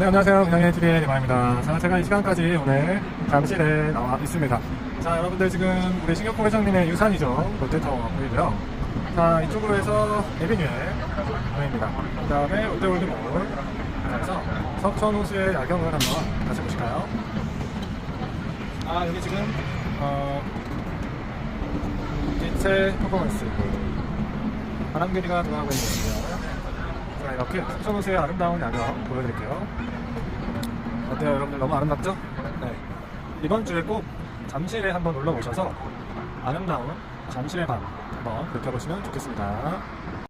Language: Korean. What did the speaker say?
네, 안녕하세요. 운영의 TV의 대마입니다. 자, 제가 이 시간까지 오늘 잠실에 나와 있습니다. 자, 여러분들 지금 우리 신격호 회장님의 유산이죠. 롯데타워가 보이고요. 자, 이쪽으로 해서 에비뉴에 보입니다. 그 다음에 롯데월드몰. 그래서 석천호수의 야경을 한번 같이 보실까요? 아, 여기 지금, 어, 빛의 퍼포먼스. 바람개비가 돌아가고 있는 곳이고요. 자, 이렇게 석천호수의 아름다운 야경 보여드릴게요. 어때요, 여러분들? 너무 아름답죠? 네. 이번 주에 꼭 잠실에 한번 놀러 오셔서 아름다운 잠실의 밤 한번 느껴보시면 좋겠습니다.